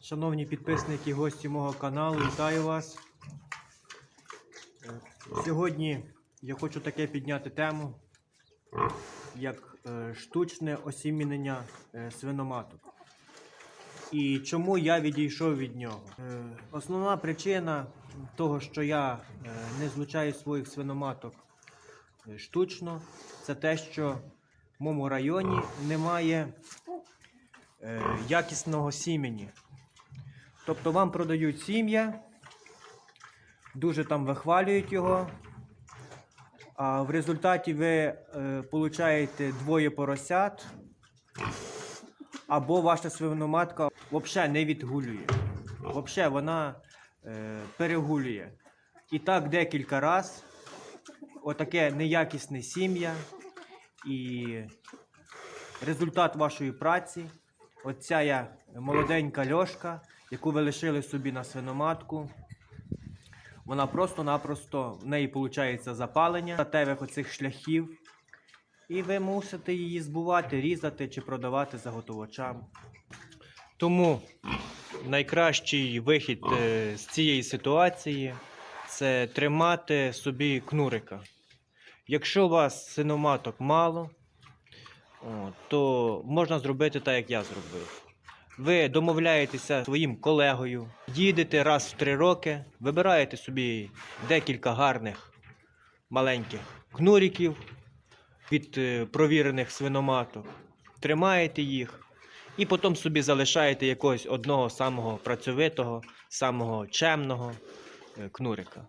Шановні підписники гості мого каналу, вітаю вас. Сьогодні я хочу таке підняти тему, як е, штучне осімінення е, свиноматок. І чому я відійшов від нього? Е, Основна причина того, що я не злучаю своїх свиноматок штучно, це те, що в моєму районі немає е, якісного сімені. Тобто вам продають сім'я, дуже там вихвалюють його, а в результаті ви е, получаєте двоє поросят, або ваша свиноматка взагалі не відгулює. Взагалі вона е, перегулює. І так декілька разів. Отаке неякісне сім'я. І результат вашої праці. Оця я молоденька льошка, яку ви лишили собі на свиноматку. Вона просто-напросто в неї виходить запалення статевих оцих шляхів. І ви мусите її збувати, різати чи продавати заготовачам. Тому найкращий вихід е, з цієї ситуації це тримати собі кнурика. Якщо у вас синоматок мало, то можна зробити так, як я зробив. Ви домовляєтеся своїм колегою, їдете раз в три роки, вибираєте собі декілька гарних маленьких кнуриків від е, провірених свиноматок, тримаєте їх і потім собі залишаєте якогось одного самого працьовитого, самого чемного е, кнурика.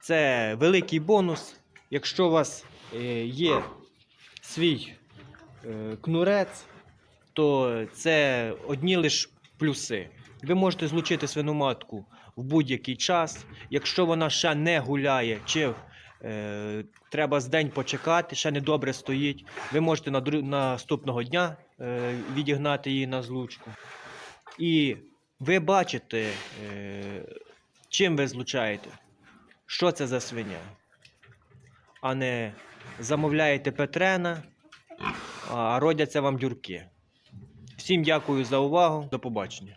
Це великий бонус. Якщо у вас е, є свій е, кнурець, то це одні лише плюси. Ви можете злучити свиноматку в будь-який час. Якщо вона ще не гуляє, чи е, треба з день почекати, ще не добре стоїть, ви можете на наступного дня е, відігнати її на злучку. І ви бачите, е, чим ви злучаєте, що це за свиня, а не замовляєте Петрена, а родяться вам дюрки. Всім дякую за увагу. До побачення.